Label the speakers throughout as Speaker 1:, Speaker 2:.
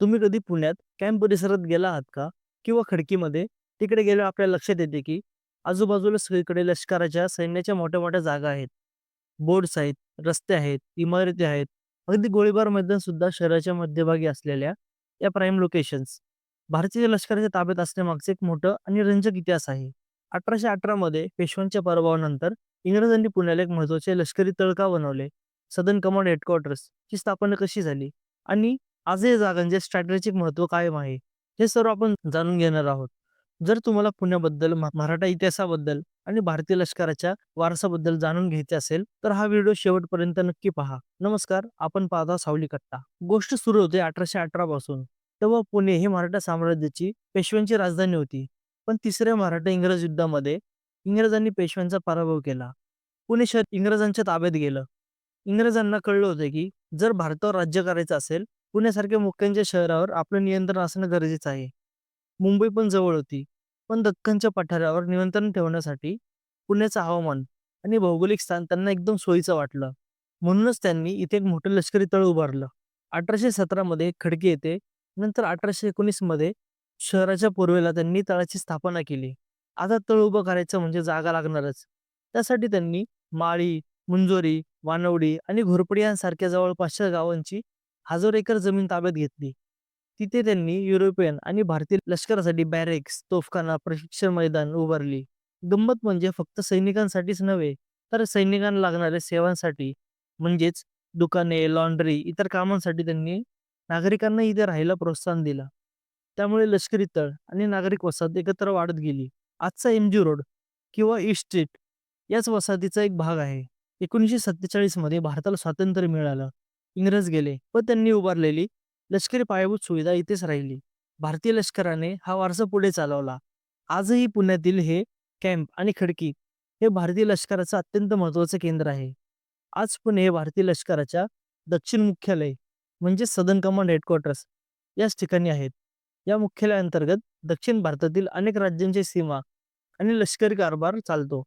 Speaker 1: तुम्ही कधी पुण्यात कॅम्प परिसरात गेला आहात का? किंवा खडकीमध्ये? तिकडे गेल्यावर आपल्या लक्षात येते, की आजूबाजूला सगळीकडे लष्कराच्या, सैन्याच्या मोठ्या-मोठ्या जागा आहेत. बोर्ड्स आहेत, रस्ते आहेत, इमारती आहेत. अगदी गोळीबार मैदान सुद्धा शहराच्या मध्यभागी असलेल्या या प्राईम लोकेशन्स. भारतीय लष्कराच्या ताब्यात असण्यामागचं एक मोठं आणि रंजक इतिहास आहे. 1818 मध्ये पेशव्यांच्या पराभवानंतर इंग्रजांनी पुण्याला एक महत्त्वाचे लष्करी तळ का बनवले? सदन कमांड हेडक्वार्टर्स ची स्थापना कशी झाली? आणि आजही या जागांचे स्ट्रॅटेजिक महत्त्व कायम आहे. हे सर्व आपण जाणून घेणार आहोत. जर तुम्हाला पुण्याबद्दल, मराठा इतिहासाबद्दल आणि भारतीय लष्कराच्या वारसाबद्दल जाणून घ्यायचे असेल, तर हा व्हिडिओ शेवटपर्यंत नक्की पहा. नमस्कार, आपण पाहता सावली कट्टा. गोष्ट सुरू होते 1818 पासून. तेव्हा पुणे हे मराठा साम्राज्याची पेशव्यांची राजधानी होती. पण तिसऱ्या मराठा-इंग्रज युद्धामध्ये इंग्रजांनी पेशव्यांचा पराभव केला. पुणे शहर इंग्रजांच्या ताब्यात गेलं. इंग्रजांना कळलं होतं, की जर भारतावर राज्य करायचं असेल, पुण्यासारख्या मोक्यांच्या शहरावर आपलं नियंत्रण असणं गरजेचं आहे. मुंबई पण जवळ होती. पण दख्खनच्या पठारावर नियंत्रण ठेवण्यासाठी पुण्याचं हवामान आणि भौगोलिक स्थान त्यांना एकदम सोयीचं वाटलं. म्हणूनच त्यांनी इथे एक मोठं लष्करी तळ उभारलं. 1817 मध्ये खडकी येथे, नंतर 1819 मध्ये शहराच्या पूर्वेला त्यांनी तळाची स्थापना केली. आता तळ उभं करायचं म्हणजे जागा लागणारच. त्यासाठी त्यांनी माळी, मुंजोरी, वानवडी आणि घोरपडी यांसारख्या जवळपासच्या गावांची हजारो एकर जमीन ताब्यात घेतली. तिथे त्यांनी युरोपियन आणि भारतीय लष्करासाठी बॅरेक्स, तोफखाना, प्रशिक्षण मैदान उभारली. गंमत म्हणजे फक्त सैनिकांसाठीच नव्हे, तर सैनिकांना लागणाऱ्या सेवांसाठी म्हणजेच दुकाने, लॉन्ड्री, इतर कामांसाठी त्यांनी नागरिकांना इथे राहायला प्रोत्साहन दिलं. त्यामुळे लष्करी तळ आणि नागरिक वसाहत एकत्र वाढत गेली. आजचा एमजी रोड किंवा ईस्ट स्ट्रीट याच वसाहतीचा एक भाग आहे. 1947 मध्ये भारताला स्वातंत्र्य मिळालं. इंग्रज गेले, व त्यांनी उभारलेली लष्करी पायाभूत सुविधा इथेच राहिली. भारतीय लष्कराने हा वारसा पुढे चालवला. आजही पुण्यातील हे कॅम्प आणि खडकी हे भारतीय लष्कराचं अत्यंत महत्त्वाचं केंद्र आहे. आज पुणे हे भारतीय लष्कराच्या दक्षिण मुख्यालय म्हणजे सदर्न कमांड हेडक्वार्टर्स याच ठिकाणी आहेत. या मुख्यालयाअंतर्गत दक्षिण भारतातील अनेक राज्यांची सीमा आणि लष्करी कारभार चालतो.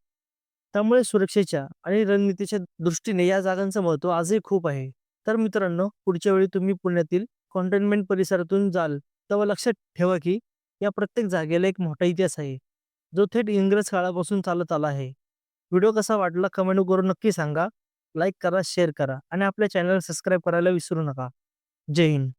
Speaker 1: त्यामुळे सुरक्षेच्या आणि रणनीतीच्या दृष्टीने या जागांचं महत्त्व आजही खूप आहे. तर मित्रांनो, पुढच्या वेळी तुम्ही पुण्यातील कॉन्टेनमेंट परिसरातून जाल, तेव्हा लक्षात ठेवा, की या प्रत्येक जागेला एक मोठा इतिहास आहे, जो थेट इंग्रज काळापासून चालत आला आहे. व्हिडिओ कसा वाटला कमेंट करून नक्की सांगा. लाईक करा, शेअर करा आणि आपल्या चॅनल सबस्क्राईब करायला विसरू नका. जय हिंद.